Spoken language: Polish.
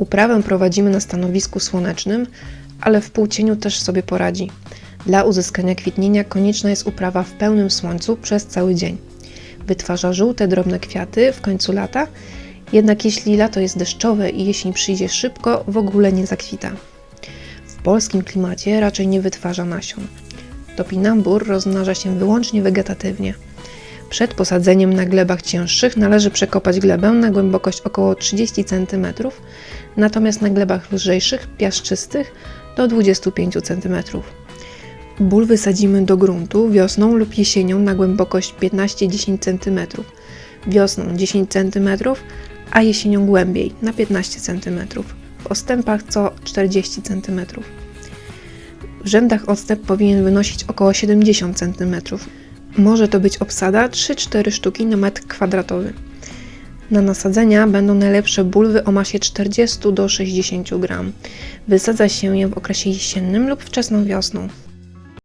Uprawę prowadzimy na stanowisku słonecznym, ale w półcieniu też sobie poradzi. Dla uzyskania kwitnienia konieczna jest uprawa w pełnym słońcu przez cały dzień. Wytwarza żółte, drobne kwiaty w końcu lata, jednak jeśli lato jest deszczowe i jesień przyjdzie szybko, w ogóle nie zakwita. W polskim klimacie raczej nie wytwarza nasion. Topinambur rozmnaża się wyłącznie wegetatywnie. Przed posadzeniem na glebach cięższych należy przekopać glebę na głębokość około 30 cm, natomiast na glebach lżejszych, piaszczystych do 25 cm. Ból wysadzimy do gruntu wiosną lub jesienią na głębokość 15-10 cm. Wiosną 10 cm, a jesienią głębiej na 15 cm. W ostępach co 40 cm. W rzędach odstęp powinien wynosić około 70 cm. Może to być obsada 3-4 sztuki na metr kwadratowy. Na nasadzenia będą najlepsze bulwy o masie 40 do 60 gram. Wysadza się je w okresie jesiennym lub wczesną wiosną.